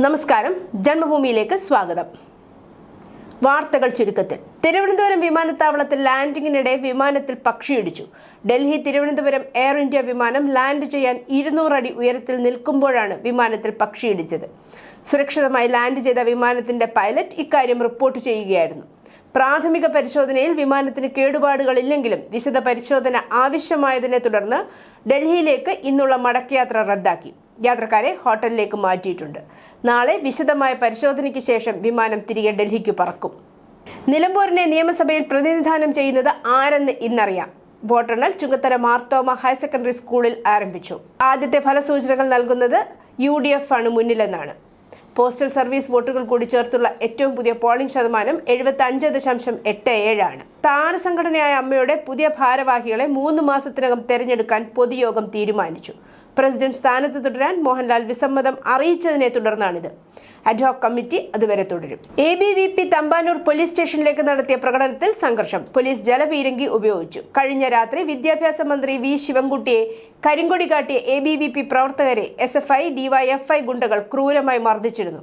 നമസ്കാരം. ജന്മഭൂമിയിലേക്ക് സ്വാഗതം. വാർത്തകൾ ചുരുക്കത്തിൽ. തിരുവനന്തപുരം വിമാനത്താവളത്തിൽ ലാൻഡിങ്ങിനിടെ വിമാനത്തിൽ പക്ഷിയിടിച്ചു. ഡൽഹി തിരുവനന്തപുരം എയർ ഇന്ത്യ വിമാനം ലാൻഡ് ചെയ്യാൻ ഇരുന്നൂറ് അടി ഉയരത്തിൽ നിൽക്കുമ്പോഴാണ് വിമാനത്തിൽ പക്ഷിയിടിച്ചത്. സുരക്ഷിതമായി ലാൻഡ് ചെയ്ത വിമാനത്തിന്റെ പൈലറ്റ് ഇക്കാര്യം റിപ്പോർട്ട് ചെയ്യുകയായിരുന്നു. പ്രാഥമിക പരിശോധനയിൽ വിമാനത്തിന് കേടുപാടുകളില്ലെങ്കിലും വിശദ പരിശോധന ആവശ്യമായതിനെ തുടർന്ന് ഡൽഹിയിലേക്ക് ഇന്നുള്ള മടക്കയാത്ര റദ്ദാക്കി. യാത്രക്കാരെ ഹോട്ടലിലേക്ക് മാറ്റിയിട്ടുണ്ട്. നാളെ വിശദമായ പരിശോധനയ്ക്ക് ശേഷം വിമാനം തിരികെ ഡൽഹിക്ക് പറക്കും. നിലമ്പൂരിനെ നിയമസഭയിൽ പ്രതിനിധാനം ചെയ്യുന്നത് ആരെന്ന് ഇന്നറിയാം. വോട്ടെണ്ണൽ ചുങ്കത്തര മാർത്തോമ ഹയർ സെക്കൻഡറി സ്കൂളിൽ ആരംഭിച്ചു. ആദ്യത്തെ ഫലസൂചനകൾ നൽകുന്നത് യു ഡി എഫ് ആണ് മുന്നിലെന്നാണ്. പോസ്റ്റൽ സർവീസ് വോട്ടുകൾ കൂടി ചേർത്തുള്ള ഏറ്റവും പുതിയ പോളിംഗ് ശതമാനം എഴുപത്തി അഞ്ച് ദശാംശം എട്ട് ഏഴാണ്. താരസംഘടനയായ അമ്മയുടെ പുതിയ ഭാരവാഹികളെ മൂന്ന് മാസത്തിനകം തെരഞ്ഞെടുക്കാൻ പൊതുയോഗം തീരുമാനിച്ചു. പ്രസിഡന്റ് സ്ഥാനത്ത് തുടരാൻ മോഹൻലാൽ വിസമ്മതം അറിയിച്ചതിനെ തുടർന്നാണിത്. അഡ്ഹോക് കമ്മിറ്റി അതുവരെ തുടരും. A B V P Thampanoor police സ്റ്റേഷനിലേക്ക് നടത്തിയ പ്രകടനത്തിൽ സംഘർഷം പോലീസ് ജലപീരങ്കി ഉപയോഗിച്ചു. കഴിഞ്ഞ രാത്രി വിദ്യാഭ്യാസ മന്ത്രി വി ശിവൻകുട്ടിയെ കരിങ്കൊടി കാട്ടിയ എ ബി വി പി പ്രവർത്തകരെ എസ് എഫ് ഐ ഡിവൈഎഫ്ഐ ഗുണ്ടകൾ ക്രൂരമായി മർദ്ദിച്ചിരുന്നു.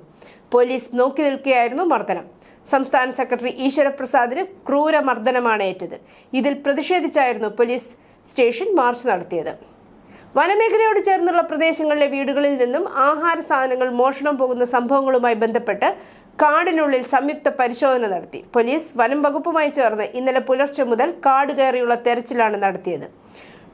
പോലീസ് നോക്കി നിൽക്കുകയായിരുന്നു മർദ്ദനം. സംസ്ഥാന സെക്രട്ടറി ഈശ്വരപ്രസാദിന് ക്രൂര മർദ്ദനമാണ് ഏറ്റത്. ഇതിൽ പ്രതിഷേധിച്ചായിരുന്നു പോലീസ് സ്റ്റേഷൻ മാർച്ച് നടത്തിയത്. വനമേഖലയോട് ചേർന്നുള്ള പ്രദേശങ്ങളിലെ വീടുകളിൽ നിന്നും ആഹാര സാധനങ്ങൾ മോഷണം പോകുന്ന സംഭവങ്ങളുമായി ബന്ധപ്പെട്ട് കാടിനുള്ളിൽ സംയുക്ത പരിശോധന നടത്തി. പോലീസ് വനം വകുപ്പുമായി ചേർന്ന് ഇന്നലെ പുലർച്ചെ മുതൽ കാട് കയറിയുള്ള തെരച്ചിലാണ് നടത്തിയത്.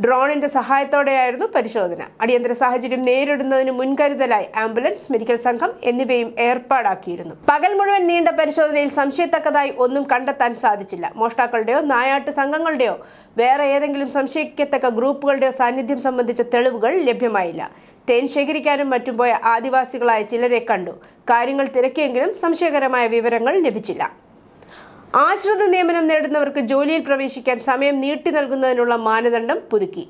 ഡ്രോണിന്റെ സഹായത്തോടെയായിരുന്നു പരിശോധന. അടിയന്തര സാഹചര്യം നേരിടുന്നതിന് മുൻകരുതലായി ആംബുലൻസ് മെഡിക്കൽ സംഘം എന്നിവയും ഏർപ്പാടാക്കിയിരുന്നു. പകൽ മുഴുവൻ നീണ്ട പരിശോധനയിൽ സംശയത്തക്കതായി ഒന്നും കണ്ടെത്താൻ സാധിച്ചില്ല. മോഷ്ടാക്കളുടെയോ നായാട്ട് സംഘങ്ങളുടെയോ വേറെ ഏതെങ്കിലും സംശയിക്കത്തക്ക ഗ്രൂപ്പുകളുടെയോ സാന്നിധ്യം സംബന്ധിച്ച തെളിവുകൾ ലഭ്യമായില്ല. തേൻ ശേഖരിക്കാനും മറ്റും പോയ ആദിവാസികളായ ചിലരെ കണ്ടു. കാര്യങ്ങൾ തിരക്കിയെങ്കിലും സംശയകരമായ വിവരങ്ങൾ ലഭിച്ചില്ല. ആശ്രിത നിയമനം നേടുന്നവർക്ക് ജോലിയിൽ പ്രവേശിക്കാൻ സമയം നീട്ടി നൽകുന്നതിനുള്ള മാനദണ്ഡം പുതുക്കി.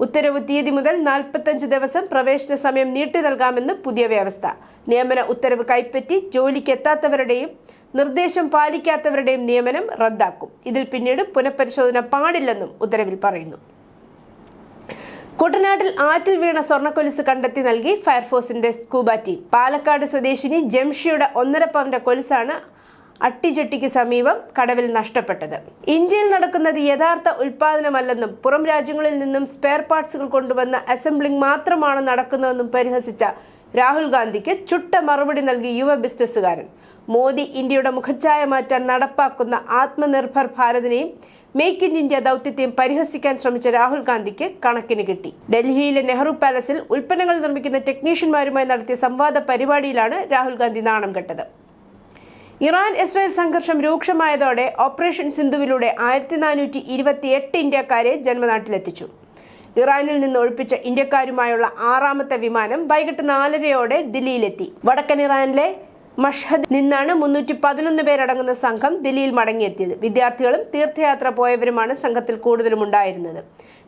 ഉത്തരവ് തീയതി മുതൽ നാൽപ്പത്തഞ്ച് ദിവസം പ്രവേശന സമയം നീട്ടി നൽകാമെന്ന് പുതിയ വ്യവസ്ഥ. നിയമന ഉത്തരവ് കൈപ്പറ്റി ജോലിക്ക് എത്താത്തവരുടെയും നിർദ്ദേശം പാലിക്കാത്തവരുടെയും നിയമനം റദ്ദാക്കും. ഇതിൽ പിന്നീട് പുനഃപരിശോധന പാടില്ലെന്നും ഉത്തരവിൽ പറയുന്നു. കുട്ടനാട്ടിൽ ആറ്റിൽ വീണ സ്വർണക്കൊലുസ് കണ്ടെത്തി നൽകി ഫയർഫോഴ്സിന്റെ സ്കൂബ ടീം. പാലക്കാട് സ്വദേശിനി ജംഷിയുടെ ഒന്നര പവന്റെ കൊലുസാണ് അട്ടിജെട്ടിക്ക് സമീപം കടവിൽ നഷ്ടപ്പെട്ടത്. ഇന്ത്യയിൽ നടക്കുന്നത് യഥാർത്ഥ ഉൽപാദനമല്ലെന്നും പുറം രാജ്യങ്ങളിൽ നിന്നും സ്പെയർ പാർട്സുകൾ കൊണ്ടുവന്ന അസംബ്ലിംഗ് മാത്രമാണ് നടക്കുന്നതെന്നും പരിഹസിച്ച രാഹുൽ ഗാന്ധിക്ക് ചുട്ട മറുപടി നൽകി യുവ ബിസിനസ്സുകാരൻ മോദി ഇന്ത്യയുടെ മുഖച്ഛായ മാറ്റാൻ നടപ്പാക്കുന്ന ആത്മനിർഭർ ഭാരതിനെയും മേക്ക് ഇൻ ഇന്ത്യ ദൗത്യത്തെയും പരിഹസിക്കാൻ ശ്രമിച്ച രാഹുൽ ഗാന്ധിക്ക് കണക്കിന് കിട്ടി. ഡൽഹിയിലെ നെഹ്റു പാലസിൽ ഉൽപ്പന്നങ്ങൾ നിർമ്മിക്കുന്ന ടെക്നീഷ്യന്മാരുമായി നടത്തിയ സംവാദ പരിപാടിയിലാണ് രാഹുൽ ഗാന്ധി നാണം കെട്ടത്. ഇറാൻ ഇസ്രായേൽ സംഘർഷം രൂക്ഷമായതോടെ ഓപ്പറേഷൻ സിന്ധുവിലൂടെ ആയിരത്തി നാനൂറ്റി ഇരുപത്തി എട്ട് ഇന്ത്യക്കാരെ ജന്മനാട്ടിലെത്തിച്ചു. ഇറാനിൽ നിന്ന് ഒഴിപ്പിച്ച ഇന്ത്യക്കാരുമായുള്ള ആറാമത്തെ വിമാനം വൈകിട്ട് നാലരയോടെ ദില്ലിയിലെത്തി. വടക്കൻ ഇറാനിലെ മഷ്ഹദ് നിന്നാണ് മുന്നൂറ്റി പതിനൊന്ന് പേരടങ്ങുന്ന സംഘം ദില്ലിയിൽ മടങ്ങിയെത്തിയത്. വിദ്യാർത്ഥികളും തീർത്ഥയാത്ര പോയവരുമാണ് സംഘത്തിൽ കൂടുതലും ഉണ്ടായിരുന്നത്.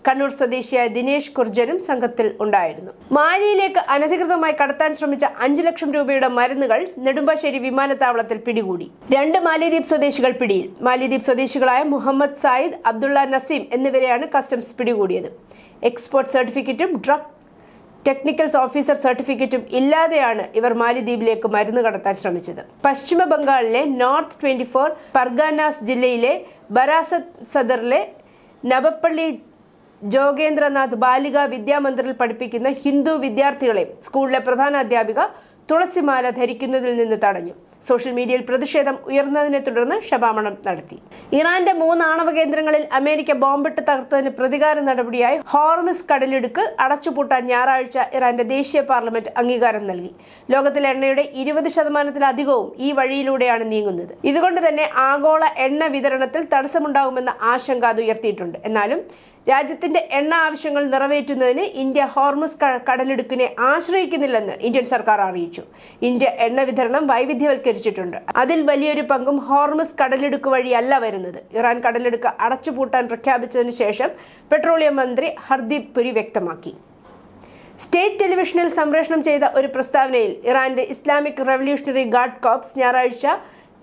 കണ്ണൂർ സ്വദേശിയായ ദിനേശ് കുർജനും സംഘത്തിൽ ഉണ്ടായിരുന്നു. മാലിയിലേക്ക് അനധികൃതമായി കടത്താൻ ശ്രമിച്ച അഞ്ചു ലക്ഷം രൂപയുടെ മരുന്നുകൾ നെടുമ്പാശ്ശേരി വിമാനത്താവളത്തിൽ പിടികൂടി. രണ്ട് മാലിദ്വീപ് സ്വദേശികൾ പിടിയിൽ. മാലിദ്വീപ് സ്വദേശികളായ മുഹമ്മദ് സായിദ് അബ്ദുള്ള നസീം എന്നിവരെയാണ് കസ്റ്റംസ് പിടികൂടിയത്. എക്സ്പോർട്ട് സർട്ടിഫിക്കറ്റും ഡ്രഗ് ടെക്നിക്കൽസ് ഓഫീസർ സർട്ടിഫിക്കറ്റും ഇല്ലാതെയാണ് ഇവർ മാലിദ്വീപിലേക്ക് മരുന്ന് കടത്താൻ ശ്രമിച്ചത്. പശ്ചിമ ബംഗാളിലെ നോർത്ത് ട്വന്റി ഫോർ പർഗാനാസ് ജില്ലയിലെ ബരാസത് സദറിലെ നബപ്പള്ളി ജോഗേന്ദ്രനാഥ് ബാലിക വിദ്യാമന്ദിറിൽ പഠിപ്പിക്കുന്ന ഹിന്ദു വിദ്യാർത്ഥികളെ സ്കൂളിലെ പ്രധാന അധ്യാപിക തുളസിമാല ധരിക്കുന്നതിൽ നിന്ന് തടഞ്ഞു. സോഷ്യൽ മീഡിയയിൽ പ്രതിഷേധം ഉയർന്നതിനെ തുടർന്ന് ശപാമണം നടത്തി. ഇറാന്റെ മൂന്ന് ആണവ കേന്ദ്രങ്ങളിൽ അമേരിക്ക ബോംബിട്ട് തകർത്തതിന് പ്രതികാര നടപടിയായി ഹോർമിസ് കടലിടുക്ക് അടച്ചുപൂട്ടാൻ ഞായറാഴ്ച ഇറാന്റെ ദേശീയ പാർലമെന്റ് അംഗീകാരം നൽകി. ലോകത്തിലെ എണ്ണയുടെ ഇരുപത് ശതമാനത്തിലധികവും ഈ വഴിയിലൂടെയാണ് നീങ്ങുന്നത്. ഇതുകൊണ്ട് തന്നെ ആഗോള എണ്ണ വിതരണത്തിൽ തടസ്സമുണ്ടാകുമെന്ന ആശങ്ക അത് ഉയർത്തിയിട്ടുണ്ട്. എന്നാലും രാജ്യത്തിന്റെ എണ്ണ ആവശ്യങ്ങൾ നിറവേറ്റുന്നതിന് ഇന്ത്യ ഹോർമസ് കടലിടുക്കിനെ ആശ്രയിക്കുന്നില്ലെന്ന് ഇന്ത്യൻ സർക്കാർ അറിയിച്ചു. ഇന്ത്യ എണ്ണ വിതരണം വൈവിധ്യവൽക്കരിച്ചിട്ടുണ്ട്. അതിൽ വലിയൊരു പങ്കും ഹോർമസ് കടലിടുക്ക് വഴിയല്ല വരുന്നത്. ഇറാൻ കടലിടുക്ക് അടച്ചുപൂട്ടാൻ പ്രഖ്യാപിച്ചതിന് ശേഷം പെട്രോളിയം മന്ത്രി ഹർദീപ് പുരി വ്യക്തമാക്കി. സ്റ്റേറ്റ് ടെലിവിഷനിൽ സംപ്രേഷണം ചെയ്ത ഒരു പ്രസ്താവനയിൽ ഇറാന്റെ ഇസ്ലാമിക് റവല്യൂഷണറി ഗാർഡ് കോപ്സ് ഞായറാഴ്ച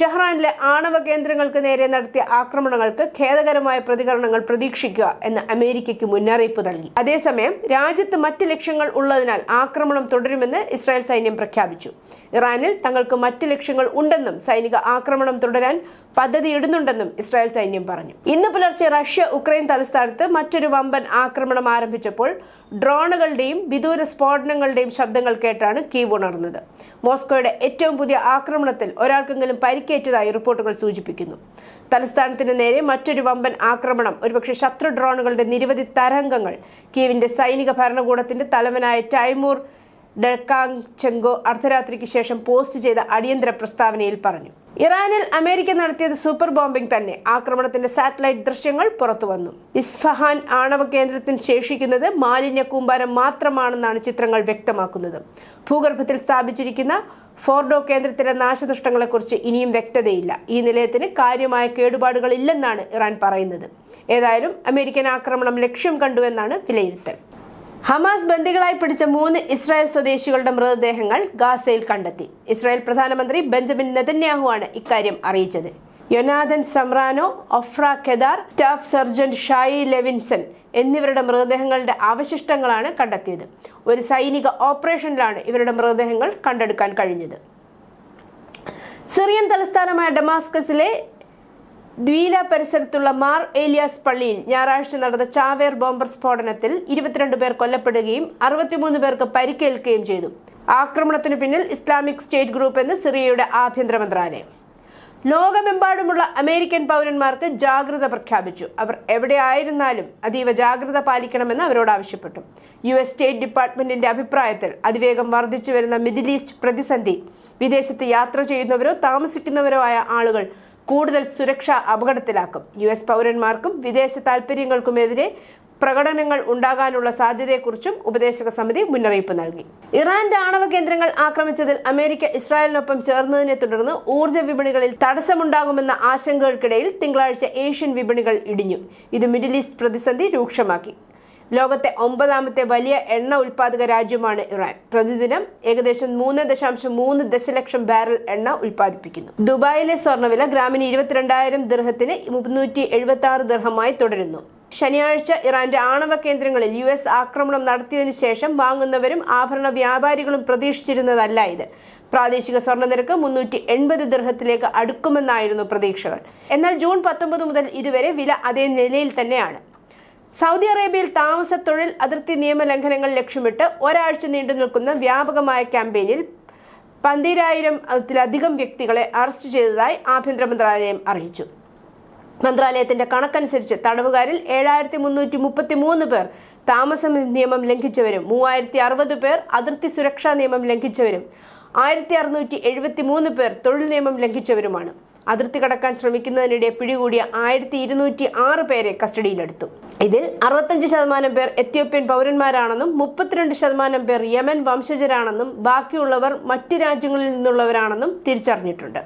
ടെഹ്റാനിലെ ആണവ കേന്ദ്രങ്ങൾക്ക് നേരെ നടത്തിയ ആക്രമണങ്ങൾക്ക് ഖേദകരമായ പ്രതികരണങ്ങൾ പ്രതീക്ഷിക്കുക എന്ന് അമേരിക്കയ്ക്ക് മുന്നറിയിപ്പ് നൽകി. അതേസമയം രാജ്യത്ത് മറ്റ് ലക്ഷ്യങ്ങൾ ഉള്ളതിനാൽ ആക്രമണം തുടരുമെന്ന് ഇസ്രായേൽ സൈന്യം പ്രഖ്യാപിച്ചു. ഇറാനിൽ തങ്ങൾക്ക് മറ്റ് ലക്ഷ്യങ്ങൾ ഉണ്ടെന്നും സൈനിക ആക്രമണം തുടരാൻ പദ്ധതിയിടുന്നുണ്ടെന്നും ഇസ്രായേൽ സൈന്യം പറഞ്ഞു. ഇന്ന് പുലർച്ചെ റഷ്യ ഉക്രൈൻ തലസ്ഥാനത്ത് മറ്റൊരു വമ്പൻ ആക്രമണം ആരംഭിച്ചപ്പോൾ ഡ്രോണുകളുടെയും വിദൂര സ്ഫോടനങ്ങളുടെയും ശബ്ദങ്ങൾ കേട്ടാണ് കീവ് ഉണർന്നത്. മോസ്കോയുടെ ഏറ്റവും പുതിയ ആക്രമണത്തിൽ ഒരാൾക്കെങ്കിലും പരിക്കേറ്റതായി റിപ്പോർട്ടുകൾ സൂചിപ്പിക്കുന്നു. തലസ്ഥാനത്തിന് നേരെ മറ്റൊരു വമ്പൻ ആക്രമണം ഒരുപക്ഷെ ശത്രു ഡ്രോണുകളുടെ നിരവധി തരംഗങ്ങൾ കീവിന്റെ സൈനിക ഭരണകൂടത്തിന്റെ തലവനായ ടൈമൂർ ഡെക്കാങ് ചെങ്കോ അർദ്ധരാത്രിക്ക് ശേഷം പോസ്റ്റ് ചെയ്ത അടിയന്തര പ്രസ്താവനയിൽ പറഞ്ഞു. ഇറാനിൽ അമേരിക്ക നടത്തിയത് സൂപ്പർ ബോംബിംഗ് തന്നെ. ആക്രമണത്തിന്റെ സാറ്റലൈറ്റ് ദൃശ്യങ്ങൾ പുറത്തു വന്നു. ഇസ്ഫഹാൻ ആണവ കേന്ദ്രത്തിൽ ശേഷിക്കുന്നത് മാലിന്യ കൂമ്പാരം മാത്രമാണെന്നാണ് ചിത്രങ്ങൾ വ്യക്തമാക്കുന്നത്. ഭൂഗർഭത്തിൽ സ്ഥാപിച്ചിരിക്കുന്ന ഫോർഡോ കേന്ദ്രത്തിലെ നാശനഷ്ടങ്ങളെക്കുറിച്ച് ഇനിയും വ്യക്തതയില്ല. ഈ നിലയത്തിന് കാര്യമായ കേടുപാടുകളില്ലെന്നാണ് ഇറാൻ പറയുന്നത്. ഏതായാലും അമേരിക്കൻ ആക്രമണം ലക്ഷ്യം കണ്ടുവെന്നാണ് വിലയിരുത്തൽ. ഹമാസ് ബന്ദികളായി പിടിച്ച മൂന്ന് ഇസ്രായേൽ സ്വദേശികളുടെ മൃതദേഹങ്ങൾ ഗാസയിൽ കണ്ടെത്തി. ഇസ്രായേൽ പ്രധാനമന്ത്രി ബെഞ്ചമിൻ നെതന്യാഹു ആണ് ഇക്കാര്യം അറിയിച്ചത്. യൊനാഥൻ സമ്രാനോ ഒഫ്ര കെദാർ സ്റ്റാഫ് സർജന്റ് ഷായി ലെവിൻസൺ എന്നിവരുടെ മൃതദേഹങ്ങളുടെ അവശിഷ്ടങ്ങളാണ് കണ്ടെത്തിയത്. ഒരു സൈനിക ഓപ്പറേഷനിലാണ് ഇവരുടെ മൃതദേഹങ്ങൾ കണ്ടെടുക്കാൻ കഴിഞ്ഞത്. സിറിയൻ തലസ്ഥാനമായ ഡമാസ്കസിലെ ദ്വീല പരിസരത്തുള്ള മാർ ഏലിയാസ് പള്ളിയിൽ ഞായറാഴ്ച നടന്ന ചാവേർ ബോംബർ സ്ഫോടനത്തിൽ ഇരുപത്തിരണ്ട് പേർ കൊല്ലപ്പെടുകയും അറുപത്തിമൂന്ന് പേർക്ക് പരിക്കേൽക്കുകയും ചെയ്തു. ആക്രമണത്തിനു പിന്നിൽ ഇസ്ലാമിക് സ്റ്റേറ്റ് ഗ്രൂപ്പ് എന്ന് സിറിയയുടെ ആഭ്യന്തര മന്ത്രാലയം. ലോകമെമ്പാടുമുള്ള അമേരിക്കൻ പൗരന്മാർക്ക് ജാഗ്രത പ്രഖ്യാപിച്ചു. അവർ എവിടെ ആയിരുന്നാലും അതീവ ജാഗ്രത പാലിക്കണമെന്ന് അവരോട് ആവശ്യപ്പെട്ടു. യു എസ് സ്റ്റേറ്റ് ഡിപ്പാർട്ട്മെന്റിന്റെ അഭിപ്രായത്തിൽ അതിവേഗം വർദ്ധിച്ചു വരുന്ന മിഡിൽ ഈസ്റ്റ് പ്രതിസന്ധി വിദേശത്ത് യാത്ര ചെയ്യുന്നവരോ താമസിക്കുന്നവരോ ആയ ആളുകൾ കൂടുതൽ സുരക്ഷ അപകടത്തിലാക്കും. യു എസ് പൗരന്മാർക്കും വിദേശ താൽപര്യങ്ങൾക്കുമെതിരെ പ്രകടനങ്ങൾ ഉണ്ടാകാനുള്ള സാധ്യതയെക്കുറിച്ചും ഉപദേശക സമിതി മുന്നറിയിപ്പ് നൽകി. ഇറാന്റെ ആണവ കേന്ദ്രങ്ങൾ ആക്രമിച്ചതിൽ അമേരിക്ക ഇസ്രായേലിനൊപ്പം ചേർന്നതിനെ തുടർന്ന് ഊർജ വിപണികളിൽ തടസ്സമുണ്ടാകുമെന്ന ആശങ്കകൾക്കിടയിൽ തിങ്കളാഴ്ച ഏഷ്യൻ വിപണികൾ ഇടിഞ്ഞു. ഇത് മിഡിൽ ഈസ്റ്റ് പ്രതിസന്ധി രൂക്ഷമാക്കി. ലോകത്തെ ഒമ്പതാമത്തെ വലിയ എണ്ണ ഉൽപാദക രാജ്യമാണ് ഇറാൻ. പ്രതിദിനം ഏകദേശം മൂന്ന് ദശാംശം മൂന്ന് ദശലക്ഷം ബാരൽ എണ്ണ ഉൽപ്പാദിപ്പിക്കുന്നു. ദുബായിലെ സ്വർണവില ഗ്രാമിന് ഇരുപത്തിരണ്ടായിരം ദീർഘത്തിന് മുന്നൂറ്റി എഴുപത്തി ആറ് ദീർഘമായി തുടരുന്നു. ശനിയാഴ്ച ഇറാന്റെ ആണവ കേന്ദ്രങ്ങളിൽ യു എസ് ആക്രമണം നടത്തിയതിനു ശേഷം വാങ്ങുന്നവരും ആഭരണ വ്യാപാരികളും പ്രതീക്ഷിച്ചിരുന്നതല്ല ഇത്. പ്രാദേശിക സ്വർണ നിരക്ക് മുന്നൂറ്റി എൺപത് ദീർഘത്തിലേക്ക് അടുക്കുമെന്നായിരുന്നു പ്രതീക്ഷകൾ. എന്നാൽ ജൂൺ പത്തൊമ്പത് മുതൽ ഇതുവരെ വില അതേ നിലയിൽ തന്നെയാണ്. സൗദി അറേബ്യയിൽ താമസ തൊഴിൽ അതിർത്തി നിയമ ലംഘനങ്ങൾ ലക്ഷ്യമിട്ട് ഒരാഴ്ച നീണ്ടു നിൽക്കുന്ന വ്യാപകമായ ക്യാമ്പയിനിൽ പന്തിരായിരത്തിലധികം വ്യക്തികളെ അറസ്റ്റ് ചെയ്തതായി ആഭ്യന്തര മന്ത്രാലയം അറിയിച്ചു. മന്ത്രാലയത്തിന്റെ കണക്കനുസരിച്ച് തടവുകാരിൽ ഏഴായിരത്തി മുന്നൂറ്റി മുപ്പത്തി മൂന്ന് പേർ താമസ നിയമം ലംഘിച്ചവരും മൂവായിരത്തി അറുപത് പേർ അതിർത്തി സുരക്ഷാ നിയമം ലംഘിച്ചവരും ആയിരത്തി അറുന്നൂറ്റി എഴുപത്തി മൂന്ന് പേർ തൊഴിൽ നിയമം ലംഘിച്ചവരുമാണ്. അതിർത്തി കടക്കാൻ ശ്രമിക്കുന്നതിനിടെ പിടികൂടിയ ആയിരത്തി ഇരുന്നൂറ്റി ആറ് പേരെ കസ്റ്റഡിയിലെടുത്തു. ഇതിൽ അറുപത്തഞ്ച് ശതമാനം പേർ എത്യോപ്യൻ പൗരന്മാരാണെന്നും മുപ്പത്തിരണ്ട് ശതമാനം പേർ യമൻ വംശജരാണെന്നും ബാക്കിയുള്ളവർ മറ്റ് രാജ്യങ്ങളിൽ നിന്നുള്ളവരാണെന്നും തിരിച്ചറിഞ്ഞിട്ടുണ്ട്.